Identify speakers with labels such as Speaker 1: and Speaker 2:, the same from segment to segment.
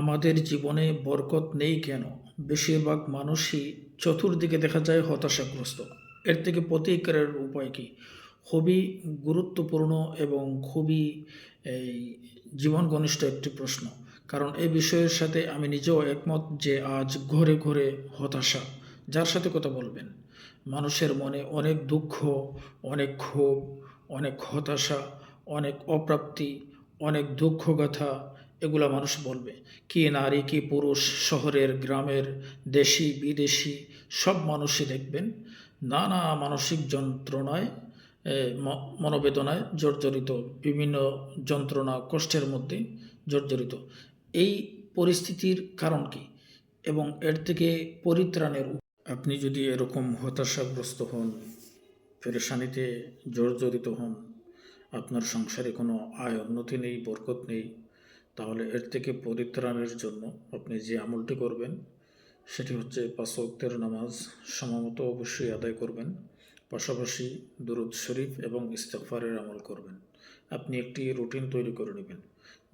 Speaker 1: আমাদের জীবনে বরকত নেই কেন? বেশিরভাগ মানুষই চতুর্দিকে দেখা যায় হতাশাগ্রস্ত। এর থেকে প্রতিকারের উপায় কী? খুবই গুরুত্বপূর্ণ এবং খুবই, এই জীবন ঘনিষ্ঠ একটি প্রশ্ন। কারণ এই বিষয়ের সাথে আমি নিজেও একমত যে আজ ঘরে ঘরে হতাশা। যার সাথে কথা বলবেন? মানুষের মনে অনেক দুঃখ, অনেক ক্ষোভ, অনেক হতাশা, অনেক অপ্রাপ্তি, অনেক দুঃখ গাথা এগুলা মানুষ বলবে। কি নারী, কি পুরুষ, শহরের, গ্রামের, দেশি, বিদেশি, সব মানুষই দেখবেন। নানা মানসিক যন্ত্রণায় মনোবেদনায় জর্জরিত, বিভিন্ন যন্ত্রণা কষ্টের মধ্যে জর্জরিত। এই পরিস্থিতির কারণ কি? এবং এর থেকে পরিত্রাণের আপনি যদি এরকম হতাশাগ্রস্ত হন, পেরেশানিতে জর্জরিত হন, আপনার সংসারে কোনো আয় উন্নতি নেই, বরকত নেই তাহলে এর থেকে পরিত্রাণের জন্য আপনি যে আমলটি করবেন, সেটি হচ্ছে পাঁচ নামাজ সময়মতো অবশ্যই আদায় করবেন। পাশাপাশি দুরুদ শরীফ এবং ইস্তেগফারের আমল করবেন। আপনি একটি রুটিন তৈরি করে নেবেন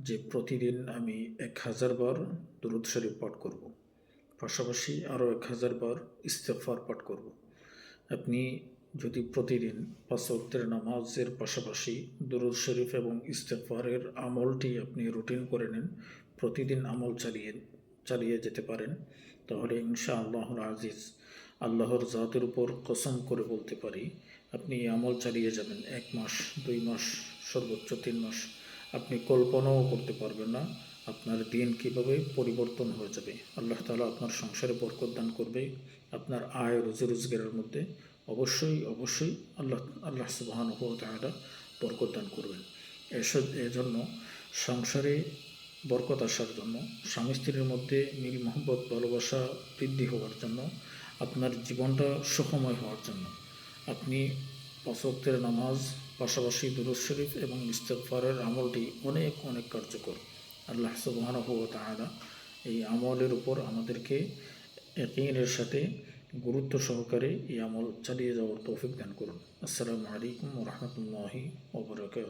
Speaker 1: যে প্রতিদিন আমি এক হাজার বার দুরুদ শরীফ পাঠ করব। পাশাপাশি আরও এক হাজার বার ইস্তেগফার পাঠ করব। আপনি যদি প্রতিদিন পাঁচ নামাজের পাশাপাশি দুরুদ শরীফ এবং ইস্তেগফারের আমলটি আপনি রুটিন করে নেন, প্রতিদিন আমল চালিয়ে চালিয়ে যেতে পারেন, তাহলে ইনশা আল্লাহর আজিজ, আল্লাহর জাতের উপর কসম করে বলতে পারি, আপনি আমল চালিয়ে যাবেন। এক মাস, দুই মাস, সর্বোচ্চ তিন মাস, আপনি কল্পনাও করতে পারবেন না আপনার দিন কীভাবে পরিবর্তন হয়ে যাবে। আল্লাহ তালা আপনার সংসারে বরকত দান করবে, আপনার আয় রুজি রোজগারের মধ্যে অবশ্যই অবশ্যই আল্লাহ আল্লাহ সুবাহান তাআলা বরকত দান করবেন। এসব এজন্য সংসারে বরকত আসার জন্য, স্বামী স্ত্রীর মধ্যে মিল, মোহব্বত, ভালোবাসা বৃদ্ধি হওয়ার জন্য, আপনার জীবনটা সুখময় হওয়ার জন্য, আপনি পঁচাত্তরের নামাজ, পাশাপাশি দুরুদ শরীফ এবং ইস্তেগফারের আমলটি অনেক অনেক কার্যকর। আল্লাহ সুবহানাহু ওয়া তাআলা এই আমলের উপর আমাদেরকে ইয়াকিনের সাথে গুরুত্ব সহকারে এই আমল চালিয়ে যাওয়ার তৌফিক দান করুন। আসসালামু আলাইকুম রহমতুল্লাহি বারাকাতুহু।